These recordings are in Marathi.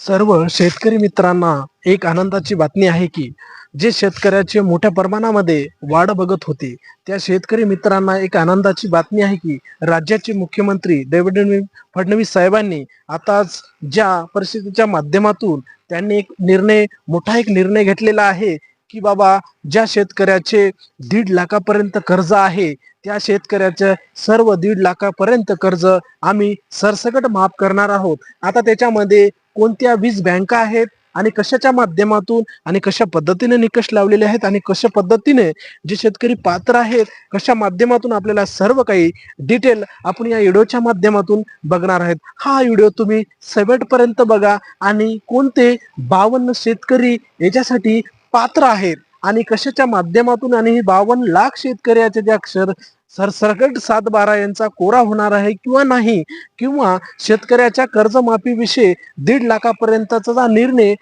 सर्व शेतकरी मित्रांना एक आनंदाची बातमी आहे की जे शेतकऱ्याचे मोठ्या प्रमाणामध्ये वाढ बघत होते त्या शेतकरी मित्रांना एक आनंदाची बातमी आहे की राज्याचे मुख्यमंत्री देवेंद्र फडणवीस साहेबांनी आताच ज्या परिस्थितीच्या माध्यमातून त्यांनी एक निर्णय मोठा एक निर्णय घेतलेला आहे की बाबा ज्या शेतकऱ्याचे दीड लाखापर्यंत कर्ज आहे त्या शेतकऱ्याचं सर्व दीड लाखापर्यंत कर्ज आम्ही सरसकट माफ करणार आहोत. आता त्याच्यामध्ये कोणत्या वीज बँका आहेत आणि कशाच्या माध्यमातून आणि कशा पद्धतीने निकष लावलेले आहेत आणि कशा पद्धतीने जे शेतकरी पात्र आहेत कशा माध्यमातून आपल्याला सर्व काही डिटेल आपण या व्हिडिओच्या माध्यमातून बघणार आहेत. हा व्हिडिओ तुम्ही शेवटपर्यंत बघा आणि कोणते बावन्न शेतकरी याच्यासाठी पात्र आहेत आणि कशाच्या माध्यमातून आणि बावन्न लाख शेतकऱ्याच्या ज्या अक्षर सरसकट सात बारा यांचा कोरा होणार आहे किंवा नाही किंवा शेतकऱ्याच्या कर्जमाफीविषयी दीड लाखापर्यंतचा निर्णय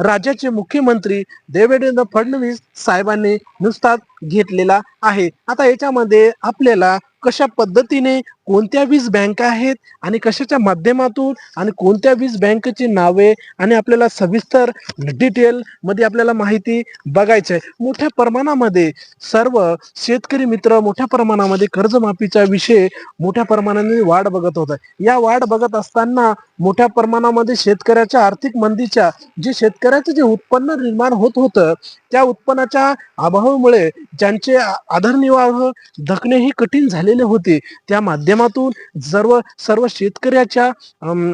राज्याचे मुख्यमंत्री देवेंद्र फडणवीस साहेबांनी नुसताच घेतलेला आहे. आता याच्यामध्ये आपल्याला कशा पद्धतीने कोणत्या वीज बँका आहेत आणि कशाच्या माध्यमातून आणि कोणत्या वीज बँकेची नावे आणि आपल्याला सविस्तर डिटेल मध्ये आपल्याला माहिती बघायची आहे. मोठ्या प्रमाणामध्ये सर्व शेतकरी मित्र मोठ्या प्रमाणामध्ये कर्जमाफीचा विषय मोठ्या प्रमाणाने वाढ बघत होत. आहे या वाढ बघत असताना मोठ्या प्रमाणामध्ये शेतकऱ्याच्या आर्थिक मंदीच्या जे शेतकऱ्याचं जे उत्पन्न निर्माण होत होतं त्या उत्पन्नाच्या अभावामुळे ज्यांचे आ- आधारनिर्वाह धकणे ही कठीण झालेले होते. त्या माध्यमातून सर्व सर्व शेतकऱ्याच्या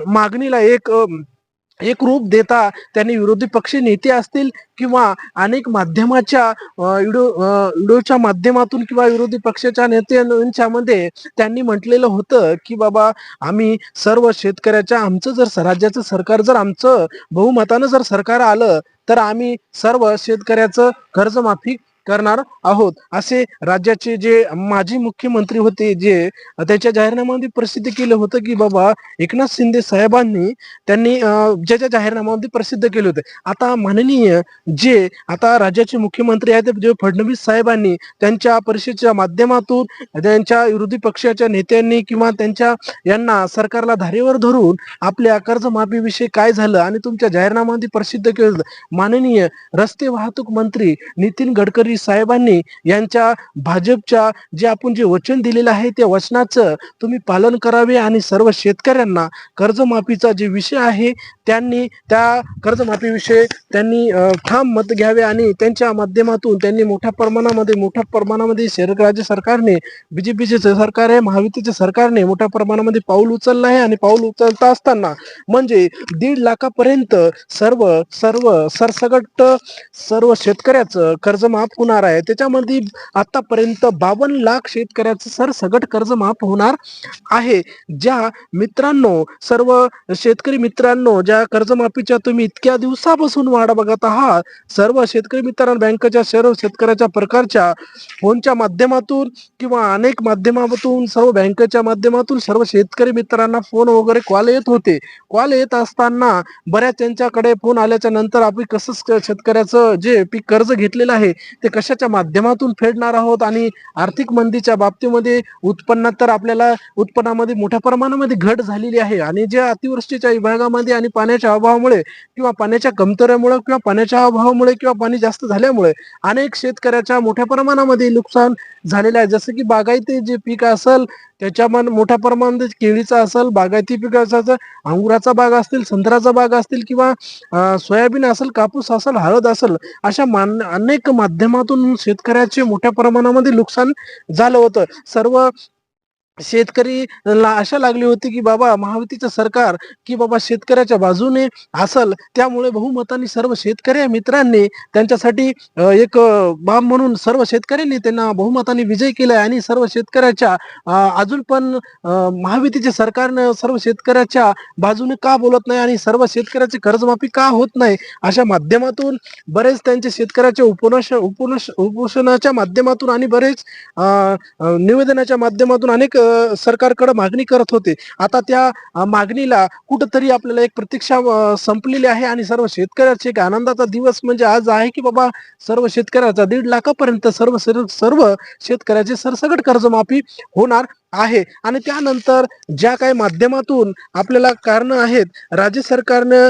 मागणीला एक एक रूप देता त्यांनी विरोधी पक्ष नेते असतील किंवा अनेक माध्यमाच्या अ, व्हिडिओ व्हिडिओच्या माध्यमातून किंवा विरोधी पक्षाच्या नेत्यांच्या मध्ये त्यांनी म्हटलेलं होतं की बाबा आम्ही सर्व शेतकऱ्याच्या आमचं जर राज्याचं सरकार जर आमचं बहुमतानं जर सरकार आलं तर आम्ही सर्व शेतकऱ्याचं कर्जमाफी करणार आहोत. असे राज्याचे जे माजी मुख्यमंत्री होते जे त्याच्या जाहीरनाम्यामध्ये प्रसिद्ध केलं होतं की बाबा एकनाथ शिंदे साहेबांनी त्यांनी अं, ज्याच्या जाहीरनाम्यामध्ये प्रसिद्ध केले होते. आता माननीय जे आता राज्याचे मुख्यमंत्री आहेत जे फडणवीस साहेबांनी त्यांच्या परिषदेच्या माध्यमातून त्यांच्या विरोधी पक्षाच्या नेत्यांनी किंवा त्यांच्या यांना सरकारला धारेवर धरून आपल्या कर्जमाफीविषयी काय झालं आणि तुमच्या जाहीरनाम्यामध्ये प्रसिद्ध केलं माननीय रस्ते वाहतूक मंत्री नितीन गडकरी साहेबांनी यांच्या भाजपच्या जे आपण जे वचन दिलेलं आहे त्या वचनाचं तुम्ही पालन करावे आणि सर्व शेतकऱ्यांना कर्जमाफीचा जे विषय आहे त्यांनी त्या कर्जमाफीविषयी त्यांनी ठाम मत घ्यावे आणि त्यांच्या माध्यमातून त्यांनी मोठ्या प्रमाणामध्ये मोठ्या प्रमाणामध्ये शहर राज्य सरकारने बीजेपीचे सरकार आहे महायुतीचे सरकारने मोठ्या प्रमाणामध्ये पाऊल उचललं आहे आणि पाऊल उचलता असताना म्हणजे दीड लाखापर्यंत सर्व सर्व सरसगट सर्व शेतकऱ्याचं कर्ज माफ होणार आहे. त्याच्यामध्ये आतापर्यंत बावन्न लाख शेतकऱ्याचं सरसगट कर्ज माफ होणार आहे. ज्या मित्रांनो सर्व शेतकरी मित्रांनो ज्या कर्जमाफीच्या तुम्ही इतक्या दिवसापासून वाढ बघत आहात सर्व शेतकरी मित्रांना बँकेच्या सर्व शेतकऱ्याच्या प्रकारच्या फोनच्या माध्यमातून किंवा अनेक माध्यमातून सर्व बँकेच्या माध्यमातून सर्व शेतकरी मित्रांना फोन वगैरे कॉल येत होते. कॉल येत असताना बऱ्याच त्यांच्याकडे फोन आल्याच्यानंतर आपण कसं शेतकऱ्याचं जे पीक कर्ज घेतलेलं आहे ते कशाच्या माध्यमातून फेडणार आहोत आणि आर्थिक मंदीच्या बाबतीमध्ये उत्पन्नात तर आपल्याला उत्पन्नामध्ये मोठ्या प्रमाणामध्ये घट झालेली आहे. आणि ज्या अतिवृष्टीच्या विभागामध्ये आणि पाण्याच्या अभावामुळे किंवा पाण्याच्या कमतऱ्यामुळे किंवा पाण्याच्या अभावामुळे किंवा पाणी जास्त झाल्यामुळे अनेक शेतकऱ्याच्या मोठ्या प्रमाणामध्ये नुकसान झालेलं आहे. जसं की बागायती जे पीक असेल त्याच्यामध्ये मोठ्या प्रमाणात केळीचा असेल बागायती पिकाचा असेल अंगुराचा बाग असतील संत्र्याचा बाग असतील किंवा सोयाबीन असेल कापूस असेल हळद असेल अशा मान अनेक माध्यमातून शेतकऱ्याचे मोठ्या प्रमाणामध्ये नुकसान झालं होतं. सर्व शेतकरी ला आशा लागली होती की बाबा महायुतीचं सरकार की बाबा शेतकऱ्याच्या बाजूने असल त्यामुळे बहुमताने सर्व शेतकरी मित्रांनी त्यांच्यासाठी एक बाब म्हणून सर्व शेतकऱ्यांनी त्यांना बहुमताने विजय केलाय आणि सर्व शेतकऱ्याच्या अजून पण महायुतीचे सरकारनं सर्व शेतकऱ्याच्या बाजूने का बोलत नाही आणि सर्व शेतकऱ्याची कर्जमाफी का होत नाही अशा माध्यमातून बरेच त्यांचे शेतकऱ्याच्या उपनश उपनश उपोषणाच्या माध्यमातून आणि बरेच निवेदनाच्या माध्यमातून अनेक सरकारकडे मागणी करत होते. आता त्या मागणीला कुठंतरी आपल्याला एक प्रतीक्षा संपलेली आहे आणि सर्व शेतकऱ्याचे एक आनंदाचा दिवस म्हणजे आज आहे की बाबा सर्व शेतकऱ्याचा दीड लाखापर्यंत सर्व सर्व सर्व शेतकऱ्याचे सरसकट कर्जमाफी होणार. आहे. आणि त्यानंतर ज्या काही माध्यमातून आपल्याला कारणं आहेत राज्य सरकारनं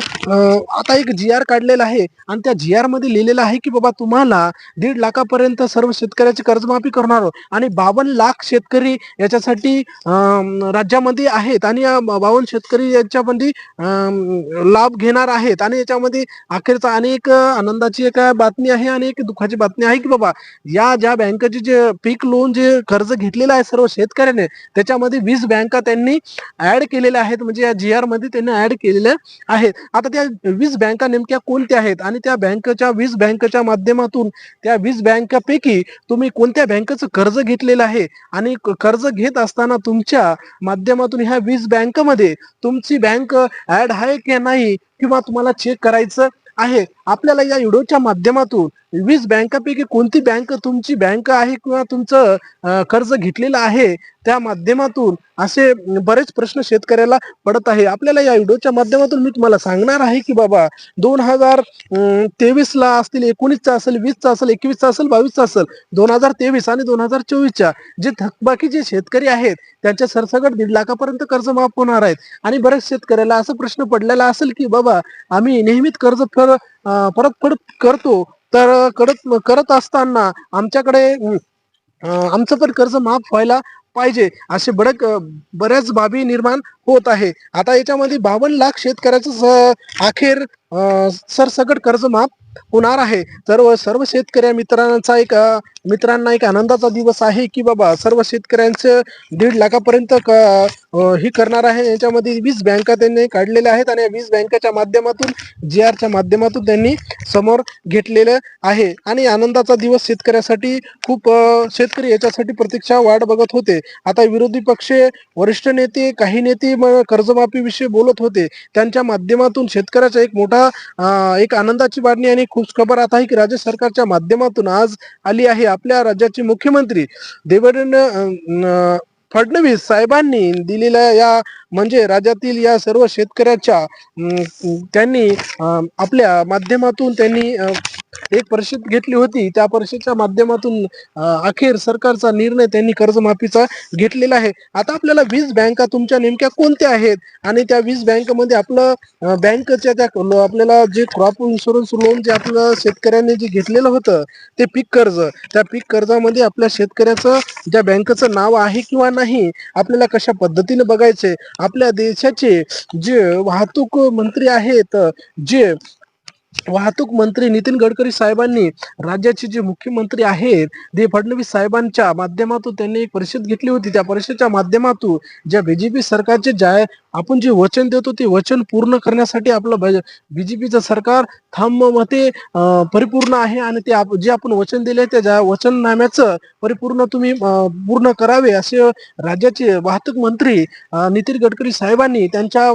आता एक जी आर काढलेला आहे. आणि त्या जी आरमध्ये लिहिलेलं आहे की बाबा तुम्हाला दीड लाखापर्यंत सर्व शेतकऱ्याची कर्जमाफी करणार आणि बावन्न लाख शेतकरी याच्यासाठी राज्यामध्ये आहेत. आणि या बावन्न शेतकरी याच्यामध्ये लाभ घेणार आहेत. आणि याच्यामध्ये अखेरचा अनेक आनंदाची एक बातमी आहे आणि एक दुःखाची बातमी आहे की बाबा या ज्या बँकेचे जे पीक लोन जे कर्ज घेतलेलं आहे सर्व शेतकऱ्याने त्याच्यामध्ये वीस बँका त्यांनी ऍड केलेल्या आहेत. म्हणजे या जी आरमध्ये त्यांनी ऍड केलेल्या आहेत. आता त्या वीस बँका नेमक्या कोणत्या आहेत? आणि त्या बँकेच्या वीस बँकेच्या माध्यमातून त्या वीस बँकापैकी तुम्ही कोणत्या बँकेचं कर्ज घेतलेलं आहे? आणि कर्ज घेत असताना तुमच्या माध्यमातून ह्या वीस बँकमध्ये तुमची बँक ऍड आहे की नाही? किंवा तुम्हाला चेक करायचं आहे. आपल्याला या व्हिडिओच्या माध्यमातून वीस बँकापैकी कोणती बँक तुमची बँक आहे किंवा तुमचं कर्ज घेतलेलं आहे त्या माध्यमातून असे बरेच प्रश्न शेतकऱ्याला पडत आहे. आपल्याला या व्हिडिओच्या माध्यमातून मी तुम्हाला सांगणार आहे की बाबा दोन हजार तेवीस ला असतील एकोणीसचा असेल वीसचा असेल एकवीसचा असेल बावीसचा असेल दोन हजार तेवीस आणि दोन हजार चोवीसच्या जे थकबाकी जे शेतकरी आहेत त्यांच्या सरसकट दीड लाखापर्यंत कर्ज माफ होणार आहेत. आणि बऱ्याच शेतकऱ्याला असा प्रश्न पडलेला असेल की बाबा आम्ही नेहमीच कर्ज फेड अं, परतफेड करतो तर करत करत असताना आमच्याकडे आमचं पण कर्ज माफ व्हायला पाहिजे. असे बडक बऱ्याच बाबी निर्माण होत आहे. आता याच्यामध्ये बावन्न लाख शेतकऱ्याचं स- अखेर सरसकट कर्ज माफ होणार आहे. सर्व सर्व शेतकऱ्या मित्रांचा एक मित्रांना एक आनंदाचा दिवस आहे की बाबा सर्व शेतकऱ्यांचं दीड लाखापर्यंत क- हे करणार आहे. याच्यामध्ये वीस बँका त्यांनी काढलेल्या आहेत आणि वीस बँकाच्या माध्यमातून जी आरच्या माध्यमातून त्यांनी समोर घेतलेलं आहे. आणि आनंदाचा दिवस शेतकऱ्यासाठी खूप शेतकरी याच्यासाठी प्रतीक्षा वाट बघत होते. आता विरोधी पक्ष वरिष्ठ नेते काही नेते कर्जमाफी विषयी बोलत होते. त्यांच्या माध्यमातून शेतकऱ्याचा एक मोठा एक आनंदाची बातमी आणि खूप खबर आता आहे की राज्य सरकारच्या माध्यमातून आज आली आहे. आपल्या राज्याचे मुख्यमंत्री देवेंद्र फडणवीस साहेबांनी दिलेल्या या म्हणजे राज्यातील या सर्व शेतकऱ्याच्या त्यांनी आपल्या माध्यमातून त्यांनी एक परिषद घेतली होती त्या परिषदेच्या माध्यमातून अखेर सरकारचा निर्णय त्यांनी कर्जमाफीचा घेतलेला आहे. आता आपल्याला वीज बँका तुमच्या नेमक्या कोणत्या आहेत? आणि त्या वीज बँकमध्ये आपलं बँकच्या त्या आपल्याला जे क्रॉप इन्शुरन्स लोन जे आपलं शेतकऱ्यांनी जे घेतलेलं होतं ते पीक कर्ज त्या पीक कर्जामध्ये आपल्या शेतकऱ्याचं ज्या बँकेचं नाव आहे किंवा नाही आपल्याला कशा पद्धतीने बघायचे? आपल्या देशाचे जे वाहतूक मंत्री आहेत जे वाहतूक मंत्री नितीन गडकरी साहेबांनी राज्याचे जे मुख्यमंत्री आहेत ते फडणवीस साहेबांच्या माध्यमातून त्यांनी एक परिषद घेतली होती. त्या परिषदेच्या माध्यमातून ज्या बीजेपी सरकारचे ज्या आपण जे वचन देतो ते वचन पूर्ण करण्यासाठी आपलं बीजेपीचं सरकार थांब मते अं, परिपूर्ण आहे आणि ते आप- जे आपण वचन दिले त्या ज्या वचननाम्याचं परिपूर्ण तुम्ही पूर्ण करावे असे राज्याचे वाहतूक मंत्री नितीन गडकरी साहेबांनी त्यांच्या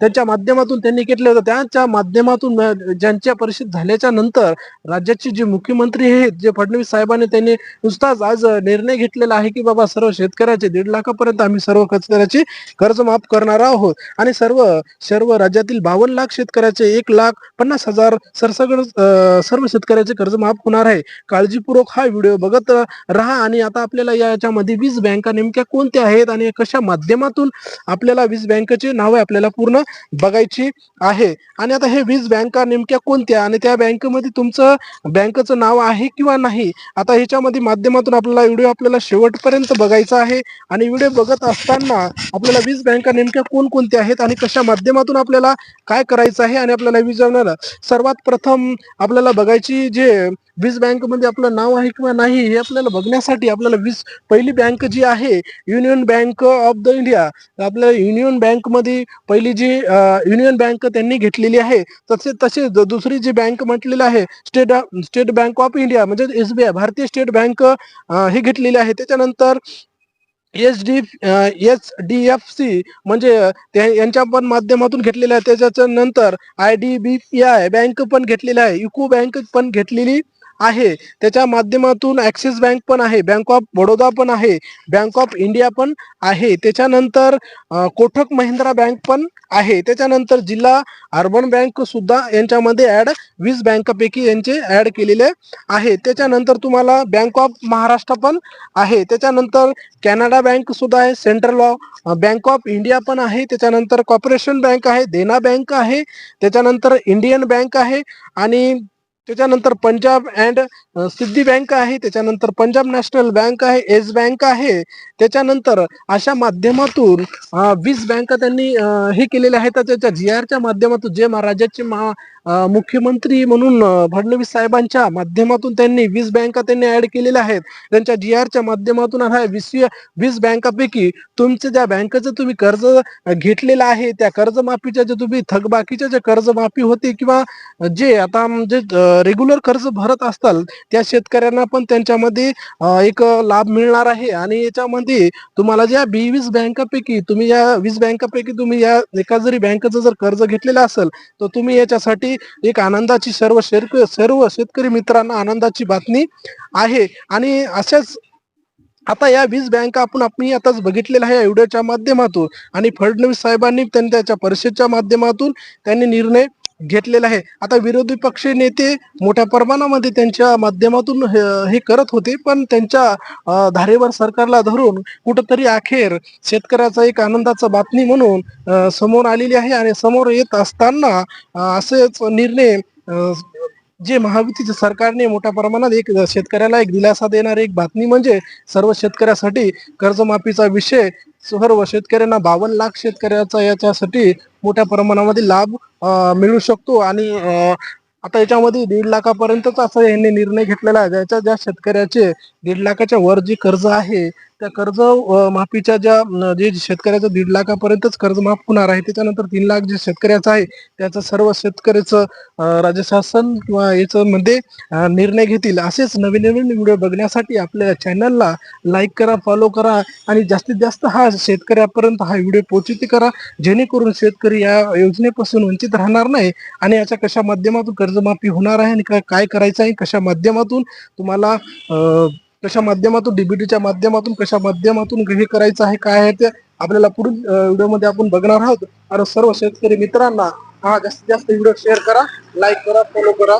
त्यांच्या माध्यमातून त्यांनी घेतले होतं. त्यांच्या माध्यमातून ज्यांच्या परिषद झाल्याच्यानंतर राज्याचे जे मुख्यमंत्री आहेत जे फडणवीस साहेबांनी त्यांनी नुसताच आज निर्णय घेतलेला आहे की बाबा सर्व शेतकऱ्याचे दीड लाखापर्यंत आम्ही सर्व शेतकऱ्याचे कर्ज माफ करणार आहोत. आणि सर्व सर्व राज्यातील बावन्न लाख शेतकऱ्याचे एक लाख पन्नास हजार सरसगड सर्व शेतकऱ्याचे कर्ज माफ होणार आहे. काळजीपूर्वक हा व्हिडिओ बघत राहा आणि आता आपल्याला याच्यामध्ये वीज बँका नेमक्या कोणत्या आहेत आणि कशा माध्यमातून आपल्याला वीज बँकेचे नावे आपल्याला पूर्ण बघायची आहे. आणि आता हे वीज बँका नेमक्या कोणत्या आणि त्या बँकेमध्ये तुमचं बँकेचं नाव आहे किंवा नाही आता ह्याच्यामध्ये माध्यमातून आपल्याला व्हिडिओ आपल्याला शेवटपर्यंत बघायचा आहे. आणि व्हिडिओ बघत असताना आपल्याला वीज बँका नेमक्या कोणकोणत्या आहेत आणि कशा माध्यमातून आपल्याला काय करायचं आहे आणि आपल्याला वीज जवळ सर्वात प्रथम आपल्याला बघायची जे वीज बँकमध्ये आपलं नाव आहे किंवा नाही हे आपल्याला बघण्यासाठी आपल्याला वीज पहिली बँक जी आहे union bank of the India आपल्या युनियन बँकमध्ये पहिली जी युनियन बँक त्यांनी घेतलेली आहे. तसे तसे दुसरी जी बँक म्हटलेली आहे state state bank of India म्हणजे एसबीआय भारतीय स्टेट बँक हे घेतलेली आहे. त्याच्यानंतर H D H D F C म्हणजे यांच्या पण माध्यमातून घेतलेलं आहे. त्याच्याच नंतर I D B P I bank पण घेतलेली आहे. युको बँक पण घेतलेली. आहे. त्याच्या माध्यमातून ॲक्सिस बँक पण आहे बँक ऑफ बडोदा पण आहे बँक ऑफ इंडिया पण आहे. त्याच्यानंतर कोटक महिंद्रा बँक पण आहे. त्याच्यानंतर जिल्हा अर्बन बँक सुद्धा यांच्यामध्ये ॲड वीस बँकापैकी यांचे ॲड केलेले आहे. त्याच्यानंतर तुम्हाला बँक ऑफ महाराष्ट्र पण आहे. त्याच्यानंतर कॅनडा बँक सुद्धा आहे सेंट्रल बँक ऑफ इंडिया पण आहे. त्याच्यानंतर कॉर्पोरेशन बँक आहे देना बँक आहे. त्याच्यानंतर इंडियन बँक आहे. आणि त्याच्यानंतर पंजाब अँड सिद्धी बँक आहे त्याच्यानंतर पंजाब नॅशनल बँक आहे येस बँक आहे त्याच्यानंतर अशा माध्यमातून वीस बँका त्यांनी हे केलेल्या आहेत. त्याच्या जी आरच्या माध्यमातून जे राज्याचे मा- मुख्यमंत्री म्हणून फडणवीस साहेबांच्या माध्यमातून त्यांनी वीस बँका त्यांनी ऍड केलेल्या आहेत. त्यांच्या जी आरच्या माध्यमातून हा वीस वीस बँकापैकी तुमच्या ज्या बँकेचं तुम्ही कर्ज घेतलेलं आहे त्या कर्जमाफीच्या जे तुम्ही थकबाकीच्या जे कर्जमाफी होते किंवा जे आता म्हणजे रेग्युलर कर्ज भरत असताल त्या शेतकऱ्यांना पण त्यांच्यामध्ये एक लाभ मिळणार आहे. आणि याच्यामध्ये तुम्हाला ज्या बी वीस बँकापैकी तुम्ही या वीस बँकापैकी तुम्ही या एका जरी बँकेचं जर कर्ज घेतलेलं असेल तर तुम्ही याच्यासाठी एक आनंदाची सर्व शेतक सर्व शेतकरी मित्रांना आनंदाची बातमी आहे. आणि अशाच आता या वीस बँका आपण आपण आताच बघितलेल्या आहे या व्हिडिओच्या माध्यमातून. आणि फडणवीस साहेबांनी त्यांनी त्याच्या परिषदेच्या माध्यमातून त्यांनी निर्णय घेतलेला आहे. आता विरोधी पक्ष नेते मोठ्या प्रमाणामध्ये त्यांच्या माध्यमातून हे- हे करत होते पण त्यांच्या धारेवर सरकारला धरून कुठंतरी अखेर शेतकऱ्याचा एक आनंदाचा बातमी म्हणून समोर आलेली आहे आणि समोर येत असताना असेच निर्णय जे महायुतीच्या सरकारने मोठ्या प्रमाणात एक शेतकऱ्याला एक दिलासा देणारी एक बातमी म्हणजे सर्व शेतकऱ्यासाठी कर्जमाफीचा विषय सर्व शेतकऱ्यांना बावन्न लाख शेतकऱ्याचा याच्यासाठी मोठ्या प्रमाणामध्ये लाभ मिळू शकतो. आणि आता याच्यामध्ये दीड लाखापर्यंतच असं यांनी निर्णय घेतलेला आहे. ज्याच्या ज्या शेतकऱ्याचे दीड लाखाच्या वर जे कर्ज आहे त्या कर्ज माफीच्या ज्या जे शेतकऱ्याचं दीड लाखापर्यंतच कर्ज माफ होणार आहे त्याच्यानंतर तीन लाख जे शेतकऱ्याचं आहे त्याचं सर्व शेतकऱ्याचं राज्य शासन किंवा याचं मध्ये निर्णय घेतील. असेच नवीन नवीन व्हिडिओ बघण्यासाठी आपल्या चॅनलला लाईक करा फॉलो करा आणि जास्तीत जास्त हा शेतकऱ्यापर्यंत हा व्हिडिओ पोचित करा जेणेकरून शेतकरी या योजनेपासून वंचित राहणार नाही आणि याच्या कशा माध्यमातून कर्जमाफी होणार आहे आणि काय करायचं आहे कशा माध्यमातून तुम्हाला कशा माध्यमातून डीबीटीच्या माध्यमातून कशा माध्यमातून हे करायचं आहे काय आहे ते आपल्याला पुढील व्हिडिओमध्ये आपण बघणार आहोत. आणि सर्व शेतकरी मित्रांना हा जास्तीत जास्त व्हिडिओ शेअर करा लाईक करा फॉलो करा.